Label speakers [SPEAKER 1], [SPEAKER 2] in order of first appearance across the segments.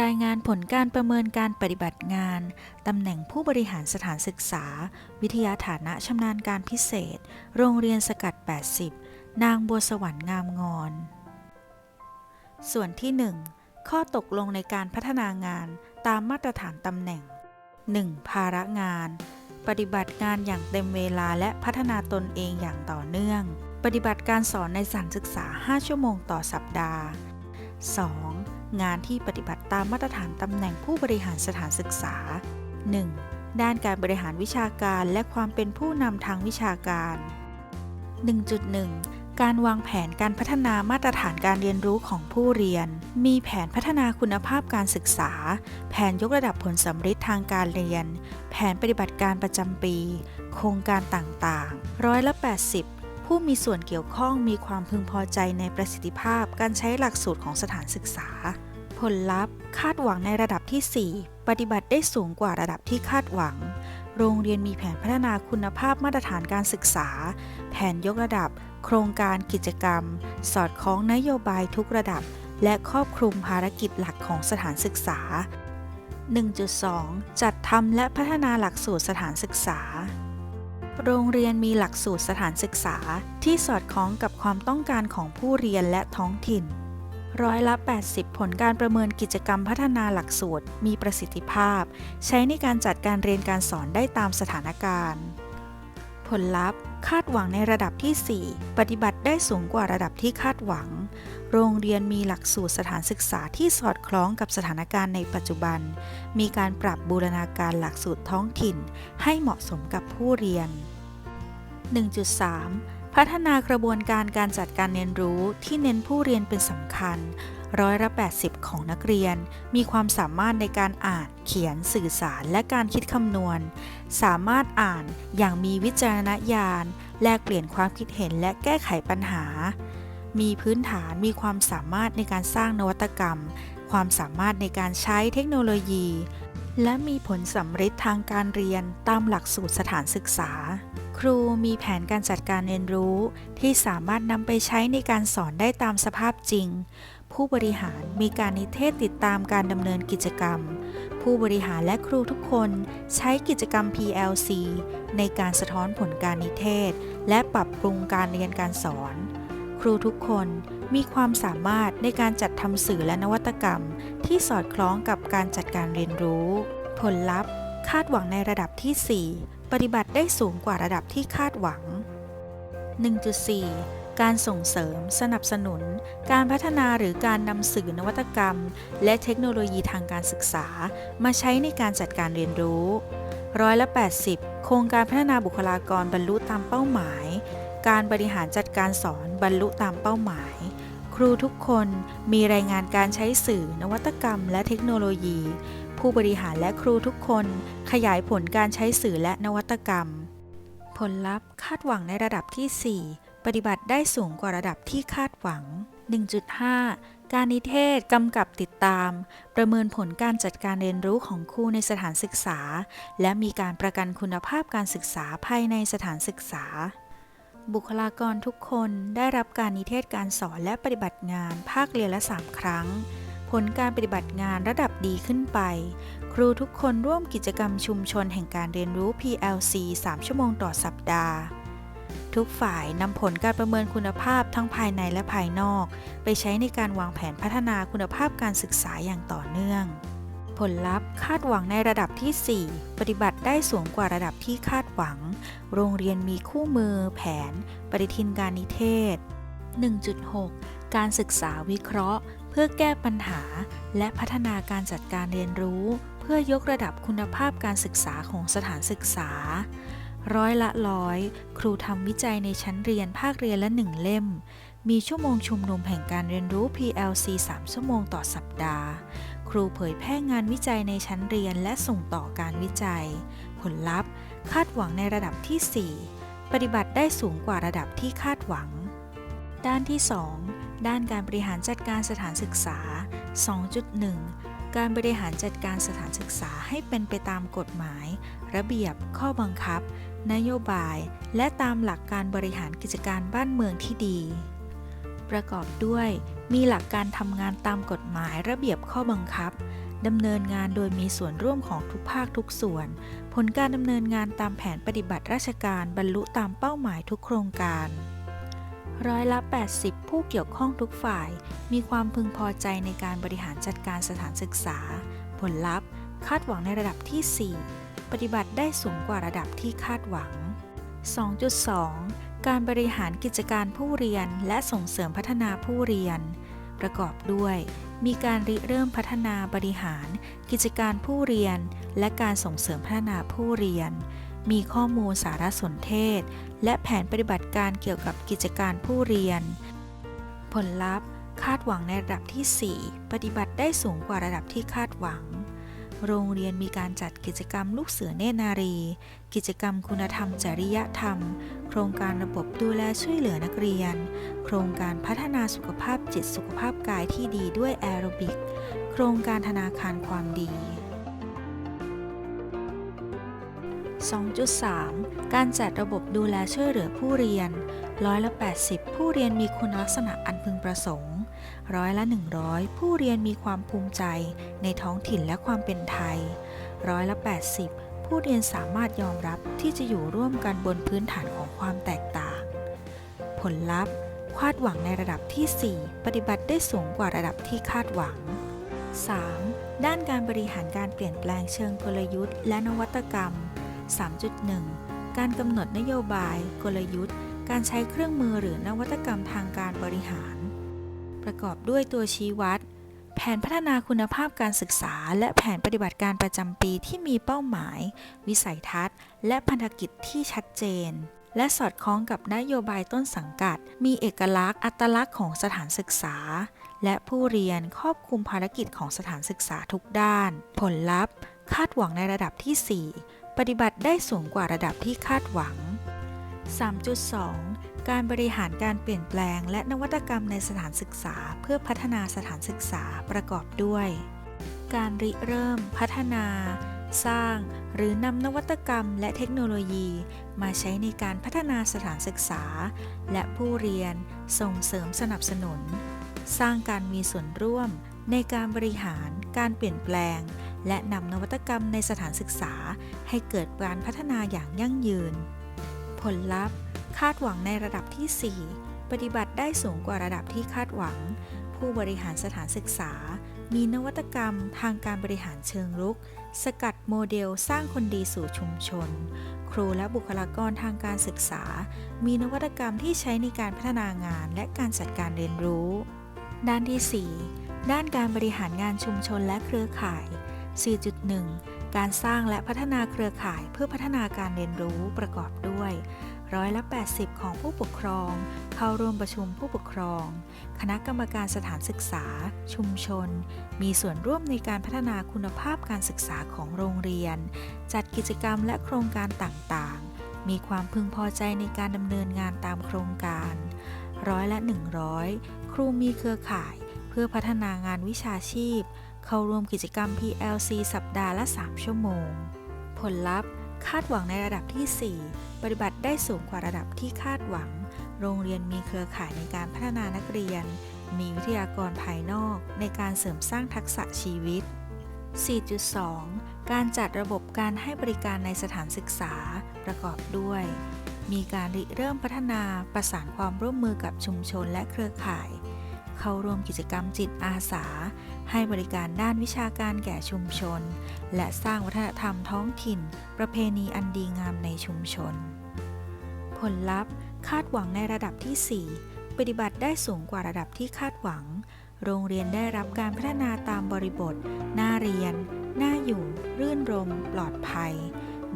[SPEAKER 1] รายงานผลการประเมินการปฏิบัติงาน ตำแหน่งผู้บริหารสถานศึกษา วิทยาฐานะชำนาญการพิเศษ โรงเรียนสกัด 80 นางบัวสวรรค์งามงอน ส่วนที่ 1 ข้อตกลงในการพัฒนางานตามมาตรฐานตำแหน่ง 1. ภาระงาน ปฏิบัติงานอย่างเต็มเวลาและพัฒนาตนเองอย่างต่อเนื่อง ปฏิบัติการสอนในสถานศึกษา 5 ชั่วโมงต่อสัปดาห์ 2. งานที่ปฏิบัติตามมาตรฐานตำแหน่งผู้บริหารสถานศึกษา 1. ด้านการบริหารวิชาการและความเป็นผู้นำทางวิชาการ 1.1 การวางแผนการพัฒนามาตรฐานการเรียนรู้ของผู้เรียน มีแผนพัฒนาคุณภาพการศึกษา แผนยกระดับผลสำฤทธิ์ทางการเรียน แผนปฏิบัติการประจำปี โครงการต่างๆ ร้อยละ 80 ผู้มีส่วนเกี่ยวข้องมีความพึงพอใจในประสิทธิภาพการใช้หลักสูตรของสถานศึกษา ผลลัพธ์ คาดหวังในระดับที่ 4 ปฏิบัติได้สูงกว่าระดับที่คาดหวัง โรงเรียนมีแผนพัฒนาคุณภาพมาตรฐานการศึกษา แผนยกระดับ โครงการกิจกรรม สอดคล้องนโยบายทุกระดับ และครอบคลุมภารกิจหลักของสถานศึกษา 1.2 จัดทำและพัฒนาหลักสูตรสถานศึกษา โรงเรียนมีหลักสูตรสถานศึกษาที่สอดคล้องกับความต้องการของผู้เรียนและท้องถิ่น ร้อยละ 80 ผลการประเมินกิจกรรมพัฒนาหลักสูตร มีประสิทธิภาพ ใช้ในการจัดการเรียนการสอนได้ตามสถานการณ์ ผลลัพธ์ คาดหวังในระดับที่ 4 ปฏิบัติได้สูงกว่าระดับที่คาดหวัง โรงเรียนมีหลักสูตรสถานศึกษาที่สอดคล้องกับสถานการณ์ในปัจจุบัน มีการปรับบูรณาการหลักสูตรท้องถิ่น ให้เหมาะสมกับผู้เรียน 1.3พัฒนากระบวนการการจัดการเรียนรู้ที่เน้นผู้เรียนเป็นสำคัญ ร้อยละ 80 ของนักเรียน มีความสามารถในการอ่านเขียนสื่อสารและการคิดคำนวณ สามารถอ่านอย่างมีวิจารณญาณ แลกเปลี่ยนความคิดเห็นและแก้ไขปัญหา มีพื้นฐานมีความสามารถในการสร้างนวัตกรรม ความสามารถในการใช้เทคโนโลยี และมีผลสำฤทธิ์ทางการเรียนตามหลักสูตรสถานศึกษาครูมีแผนการจัดการเรียนรู้ที่สามารถนำไปใช้ในการสอนได้ตามสภาพจริง ผู้บริหารมีการนิเทศติดตามการดำเนินกิจกรรม ผู้บริหารและครูทุกคนใช้กิจกรรม PLC ในการสะท้อนผลการนิเทศ และปรับปรุงการเรียนการสอน ครูทุกคนมีความสามารถในการจัดทำสื่อและนวัตกรรม ที่สอดคล้องกับการจัดการเรียนรู้ ผลลัพธ์ คาดหวังในระดับที่ 4 ปฏิบัติได้สูงกว่าระดับที่คาดหวัง 1.4 การส่งเสริม สนับสนุน การพัฒนาหรือการนำสื่อนวัตกรรม และเทคโนโลยีทางการศึกษา มาใช้ในการจัดการเรียนรู้ร้อยละ80 โครงการพัฒนาบุคลากรบรรลุตามเป้าหมาย การบริหารจัดการสอนบรรลุตามเป้าหมาย ครูทุกคนมีรายงานการใช้สื่อนวัตกรรม และเทคโนโลยี ผู้บริหารและครูทุกคน ขยายผลการใช้สื่อและนวัตกรรม ผลลัพธ์คาดหวังในระดับที่ 4 ปฏิบัติได้สูงกว่าระดับที่คาดหวัง 1.5 การนิเทศกำกับติดตาม ประเมินผลการจัดการเรียนรู้ของครูในสถานศึกษา และมีการประกันคุณภาพการศึกษาภายในสถานศึกษา บุคลากรทุกคนได้รับการนิเทศการสอนและปฏิบัติงานภาคเรียนละ 3 ครั้ง ผลการปฏิบัติงานระดับดีขึ้นไป ครูทุกคนร่วมกิจกรรมชุมชนแห่งการเรียนรู้ PLC 3 ชั่วโมงต่อสัปดาห์ ทุกฝ่ายนำผลการประเมินคุณภาพทั้งภายในและภายนอก ไปใช้ในการวางแผนพัฒนาคุณภาพการศึกษาอย่างต่อเนื่อง ผลลัพธ์คาดหวังในระดับที่ 4 ปฏิบัติได้สูงกว่าระดับที่คาดหวัง โรงเรียนมีคู่มือ แผน ปฏิทินการนิเทศ 1.6 การศึกษาวิเคราะห์ เพื่อแก้ปัญหา และพัฒนาการจัดการเรียนรู้ เพื่อยกระดับคุณภาพการศึกษาของสถานศึกษา ร้อยละร้อย ครูทำวิจัยในชั้นเรียนภาคเรียนละหนึ่งเล่ม มีชั่วโมงชุมนุมแห่งการเรียนรู้ PLC 3 ชั่วโมงต่อสัปดาห์ ครูเผยแพร่งานวิจัยในชั้นเรียนและส่งต่อการวิจัย ผลลัพธ์ คาดหวังในระดับที่ 4 ปฏิบัติได้สูงกว่าระดับที่คาดหวัง ด้านที่ 2 ด้านการบริหารจัดการสถานศึกษา 2.1การบริหารจัดการสถานศึกษาให้เป็นไปตามกฎหมาย ระเบียบ ข้อบังคับ นโยบาย และตามหลักการบริหารกิจการบ้านเมืองที่ดี ประกอบด้วยมีหลักการทำงานตามกฎหมายระเบียบข้อบังคับดำเนินงานโดยมีส่วนร่วมของทุกภาคทุกส่วน ผลการดำเนินงานตามแผนปฏิบัติราชการบรรลุตามเป้าหมายทุกโครงการร้อยละ 80 ผู้เกี่ยวข้องทุกฝ่าย มีความพึงพอใจในการบริหารจัดการสถานศึกษา ผลลัพธ์ คาดหวังในระดับที่ 4 ปฏิบัติได้สูงกว่าระดับที่คาดหวัง 2.2 การบริหารกิจการผู้เรียนและส่งเสริมพัฒนาผู้เรียน ประกอบด้วย มีการริเริ่มพัฒนาบริหาร กิจการผู้เรียน และการส่งเสริมพัฒนาผู้เรียน มีข้อมูลสารสนเทศ และแผนปฏิบัติการเกี่ยวกับกิจการผู้เรียน ผลลัพธ์ คาดหวังในระดับที่ 4 ปฏิบัติได้สูงกว่าระดับที่คาดหวัง โรงเรียนมีการจัดกิจกรรมลูกเสือเนนารี กิจกรรมคุณธรรมจริยธรรม โครงการระบบดูแลช่วยเหลือนักเรียน โครงการพัฒนาสุขภาพจิตสุขภาพกายที่ดีด้วยแอโรบิก โครงการธนาคารความดี 2.3 การจัดระบบดูแลช่วยเหลือผู้เรียนร้อยละ80 ผู้เรียนมีคุณลักษณะอันพึงประสงค์ ร้อยละ 100 ผู้เรียนมีความภูมิใจในท้องถิ่นและความเป็นไทย ร้อยละ 80 ผู้เรียนสามารถยอมรับที่จะอยู่ร่วมกันบนพื้นฐานของความแตกต่าง ผลลัพธ์ คาดหวังในระดับที่ 4 ปฏิบัติได้สูงกว่าระดับที่คาดหวัง 3. ด้านการบริหารการเปลี่ยนแปลงเชิงกลยุทธ์ และนวัตกรรม 3.1 การกำหนดนโยบาย กลยุทธ์ การใช้เครื่องมือหรือนวัตกรรมทางการบริหาร ประกอบด้วยตัวชี้วัด แผนพัฒนาคุณภาพการศึกษา และแผนปฏิบัติการประจำปีที่มีเป้าหมาย วิสัยทัศน์ และพันธกิจที่ชัดเจน และสอดคล้องกับนโยบายต้นสังกัด มีเอกลักษณ์ อัตลักษณ์ของสถานศึกษา และผู้เรียนครอบคลุมภารกิจของสถานศึกษาทุกด้าน ผลลัพธ์ คาดหวังในระดับที่ 4 ปฏิบัติได้สูงกว่าระดับที่คาดหวัง 3.2 การบริหารการเปลี่ยนแปลง และนวัตกรรมในสถานศึกษา เพื่อพัฒนาสถานศึกษาประกอบด้วย การริเริ่ม พัฒนา สร้าง หรือนำนวัตกรรมและเทคโนโลยี มาใช้ในการพัฒนาสถานศึกษา และผู้เรียน ส่งเสริมสนับสนุน สร้างการมีส่วนร่วม ในการบริหาร การเปลี่ยนแปลง และนำนวัตกรรมในสถานศึกษา ให้เกิดการพัฒนาอย่างยั่งยืน ผลลัพธ์ คาดหวังในระดับที่ 4 ปฏิบัติได้สูงกว่าระดับที่คาดหวัง ผู้บริหารสถานศึกษา มีนวัตกรรมทางการบริหารเชิงรุก สกัดโมเดลสร้างคนดีสู่ชุมชน ครูและบุคลากรทางการศึกษา มีนวัตกรรมที่ใช้ในการพัฒนางานและการจัดการเรียนรู้ ด้านที่ 4 ด้านการบริหารงานชุมชนและเครือข่าย 4.1 การสร้างและพัฒนาเครือข่ายเพื่อพัฒนาการเรียนรู้ประกอบด้วย ร้อยละ 80 ของผู้ปกครอง เข้าร่วมประชุมผู้ปกครอง คณะกรรมการสถานศึกษา ชุมชน มีส่วนร่วมในการพัฒนาคุณภาพการศึกษาของโรงเรียน จัดกิจกรรมและโครงการต่างๆ มีความพึงพอใจในการดำเนินงานตามโครงการ ร้อยละ 100 ครูมีเครือข่าย เพื่อพัฒนางานวิชาชีพ เข้าร่วมกิจกรรม PLC สัปดาห์ละ 3 ชั่วโมง ผลลัพธ์ คาดหวังในระดับที่ 4 ปฏิบัติได้สูงกว่าระดับที่คาดหวัง โรงเรียนมีเครือข่ายในการพัฒนานักเรียน มีวิทยากรภายนอกในการเสริมสร้างทักษะชีวิต 4.2 การจัดระบบการให้บริการในสถานศึกษาประกอบด้วย มีการริเริ่มพัฒนาประสานความร่วมมือกับชุมชนและเครือข่าย เข้าร่วมกิจกรรมจิตอาสา ให้บริการด้านวิชาการแก่ชุมชน และสร้างวัฒนธรรมท้องถิ่น ประเพณีอันดีงามในชุมชน ผลลัพธ์คาดหวังในระดับที่ 4 ปฏิบัติได้สูงกว่าระดับที่คาดหวัง โรงเรียนได้รับการพัฒนาตามบริบท น่าเรียน น่าอยู่ รื่นรม ปลอดภัย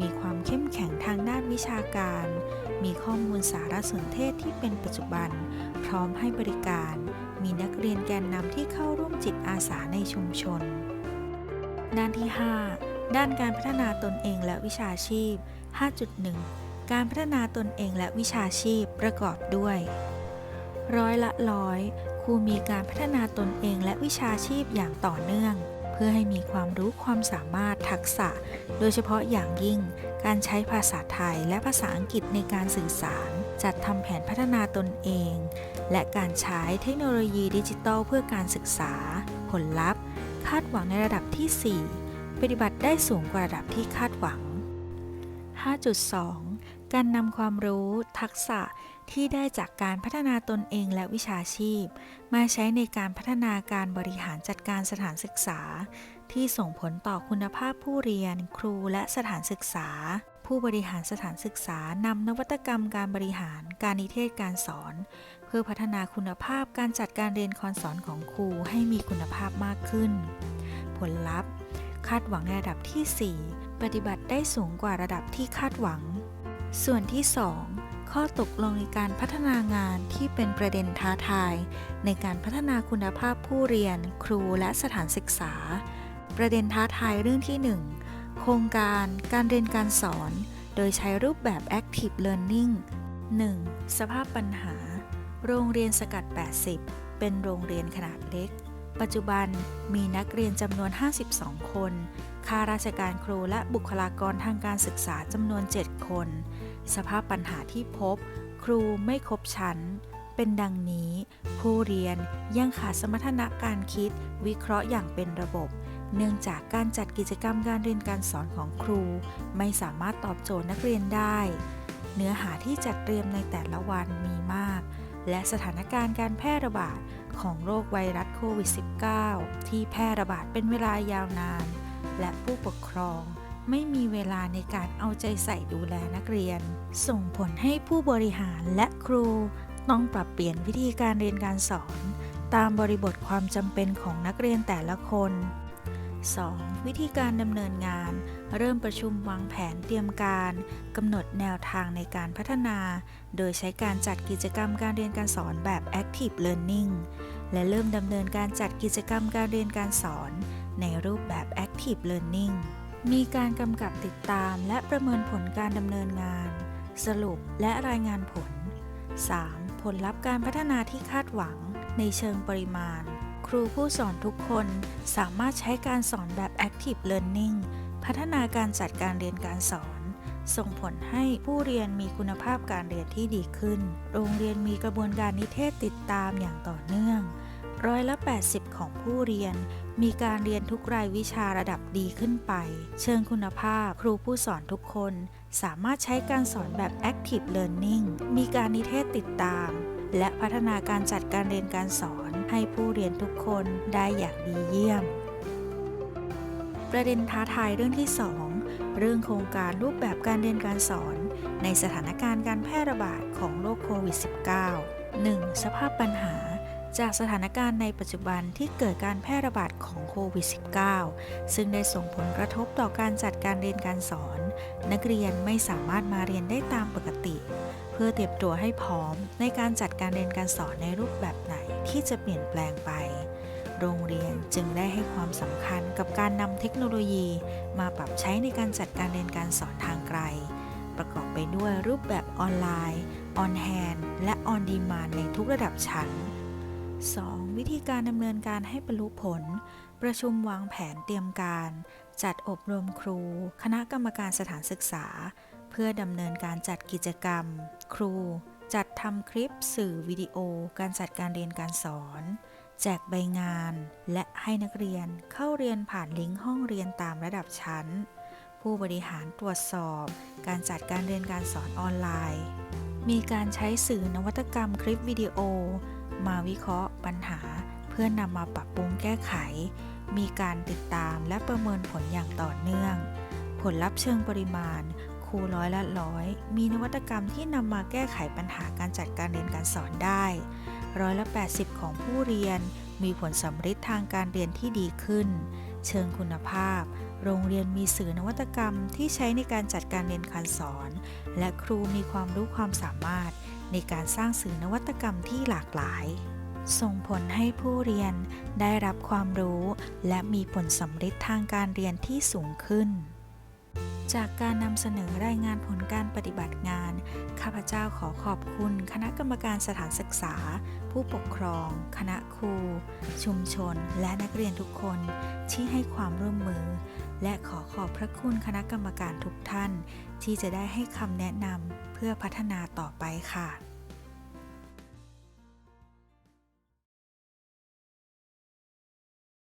[SPEAKER 1] มีความเข้มแข็งทางด้านวิชาการ มีข้อมูลสารสนเทศที่เป็นปัจจุบัน พร้อมให้บริการ มีนักเรียนแกนนำที่เข้าร่วมจิตอาสาในชุมชน ด้านที่ 5 ด้านการพัฒนาตนเองและวิชาชีพ 5.1 การพัฒนาตนเองและวิชาชีพประกอบด้วย ร้อยละร้อยครูมีการพัฒนาตนเองและวิชาชีพอย่างต่อเนื่อง เพื่อให้มีความรู้ความสามารถทักษะ โดยเฉพาะอย่างยิ่ง การใช้ภาษาไทยและภาษาอังกฤษในการสื่อสาร จัดทำแผนพัฒนาตนเอง และการใช้เทคโนโลยีดิจิทัลเพื่อการศึกษา ผลลัพธ์ คาดหวังในระดับที่ 4 ปฏิบัติได้สูงกว่าระดับที่คาดหวัง 5.2 การนำความรู้ ทักษะที่ได้จากการพัฒนาตนเองและวิชาชีพ มาใช้ในการพัฒนาการบริหารจัดการสถานศึกษา ที่ส่งผลต่อคุณภาพผู้เรียน ครูและสถานศึกษา ผู้บริหารสถานศึกษานำนวัตกรรมการบริหารการนิเทศการสอน เพื่อพัฒนาคุณภาพการจัดการเรียนการสอนของครูให้มีคุณภาพมากขึ้น ผลลัพธ์คาดหวังในระดับที่ 4 ปฏิบัติได้สูงกว่าระดับที่คาดหวัง ส่วนที่ 2 ข้อตกลงในการพัฒนางานที่เป็นประเด็นท้าทาย ในการพัฒนาคุณภาพผู้เรียน ครูและสถานศึกษา ประเด็นท้าทายเรื่องที่ 1 โครงการการเรียนการสอน โดยใช้รูปแบบ Active Learning 1. สภาพปัญหา โรงเรียนสกัด 80 เป็นโรงเรียนขนาดเล็ก ปัจจุบันมีนักเรียนจำนวน 52 คน ข้าราชการครูและบุคลากรทางการศึกษาจำนวน 7 คน สภาพปัญหาที่พบ ครูไม่ครบชั้น เป็นดังนี้ ผู้เรียนยังขาดสมรรถนะการคิด วิเคราะห์อย่างเป็นระบบ เนื่องจากการจัดกิจกรรมการเรียนการสอนของครู ไม่สามารถตอบโจทย์นักเรียนได้ เนื้อหาที่จัดเตรียมในแต่ละวันมีมาก และสถานการณ์การแพร่ระบาดของโรคไวรัสโควิด -19 ที่แพร่ระบาดเป็นเวลายาวนาน และผู้ปกครองไม่มีเวลาในการเอาใจใส่ดูแลนักเรียน ส่งผลให้ผู้บริหารและครูต้องปรับเปลี่ยนวิธีการเรียนการสอน ตามบริบทความจำเป็นของนักเรียนแต่ละคน 2. วิธีการดำเนินงาน เริ่มประชุมวางแผนเตรียมการกำหนดแนวทางในการพัฒนา โดยใช้การจัดกิจกรรมการเรียนการสอนแบบ Active Learning และเริ่มดำเนินการจัดกิจกรรมการเรียนการสอน ในรูปแบบ Active Learning มีการกำกับติดตามและประเมินผลการดำเนินงาน สรุปและรายงานผล 3. ผลลัพธ์การพัฒนาที่คาดหวังในเชิงปริมาณ ครูผู้สอนทุกคนสามารถใช้การสอนแบบ Active Learning พัฒนาการจัดการเรียนการสอน ส่งผลให้ผู้เรียนมีคุณภาพการเรียนที่ดีขึ้น โรงเรียนมีกระบวนการนิเทศติดตามอย่างต่อเนื่องร้อยละ 80 ของผู้เรียน มีการเรียนทุกรายวิชาระดับดีขึ้นไป เชิงคุณภาพครูผู้สอนทุกคน สามารถใช้การสอนแบบ Active Learning มีการนิเทศติดตาม และพัฒนาการจัดการเรียนการสอนให้ผู้เรียนทุกคนได้อย่างดีเยี่ยม ประเด็นท้าทายเรื่องที่ 2 เรื่องโครงการรูปแบบการเรียนการสอน ในสถานการณ์การแพร่ระบาดของโรคโควิด -19 1. สภาพปัญหาจากสถานการณ์ในปัจจุบันที่เกิดการแพร่ระบาดของโควิด -19 ซึ่งได้ส่งผลกระทบต่อการจัดการเรียนการสอน นักเรียนไม่สามารถมาเรียนได้ตามปกติ พื่อเตรียมตัวให้พร้อม ในการจัดการเรียนการสอนในรูปแบบไหนที่จะเปลี่ยนแปลงไป โรงเรียนจึงได้ให้ความสำคัญกับการนำเทคโนโลยีมาปรับใช้ในการจัดการเรียนการสอนทางไกล ประกอบไปด้วยรูปแบบออนไลน์ออนแฮนและออนดีมานในทุกระดับชั้น 2. วิธีการดำเนินการให้บรรลุผล ประชุมวางแผนเตรียมการ จัดอบรมครู คณะกรรมการสถานศึกษา พื่อดำเนินการจัดกิจกรรม ครู จัดทำคลิปสื่อวิดีโอ การจัดการเรียนการสอน แจกใบงาน และให้นักเรียนเข้าเรียนผ่านลิงก์ห้องเรียนตามระดับชั้น ผู้บริหารตรวจสอบ การจัดการเรียนการสอนออนไลน์ มีการใช้สื่อนวัตกรรมคลิปวิดีโอ มาวิเคราะห์ปัญหา เพื่อนำมาปรับปรุงแก้ไข มีการติดตามและประเมินผลอย่างต่อเนื่อง ผลลัพธ์เชิงปริมาณ รูร้อยละร้อย มีนวัตกรรมที่นำมาแก้ไขปัญหาการจัดการเรียนการสอนได้ ร้อยละ 80 ของผู้เรียน มีผลสำฤทธิ์ทางการเรียนที่ดีขึ้น เชิงคุณภาพ โรงเรียนมีสื่อนวัตกรรมที่ใช้ในการจัดการเรียนการสอน และครูมีความรู้ความสามารถ ในการสร้างสื่อนวัตกรรมที่หลากหลาย ส่งผลให้ผู้เรียนได้รับความรู้ และมีผลสำฤทธิ์ทางการเรียนที่สูงขึ้น จากการนำเสนอรายงานผลการปฏิบัติงาน ข้าพเจ้าขอขอบคุณคณะกรรมการสถานศึกษา ผู้ปกครอง คณะครู ชุมชน และนักเรียนทุกคนที่ให้ความร่วมมือ และขอขอบพระคุณคณะกรรมการทุกท่าน ที่จะได้ให้คำแนะนำเพื่อพัฒนาต่อไปค่ะ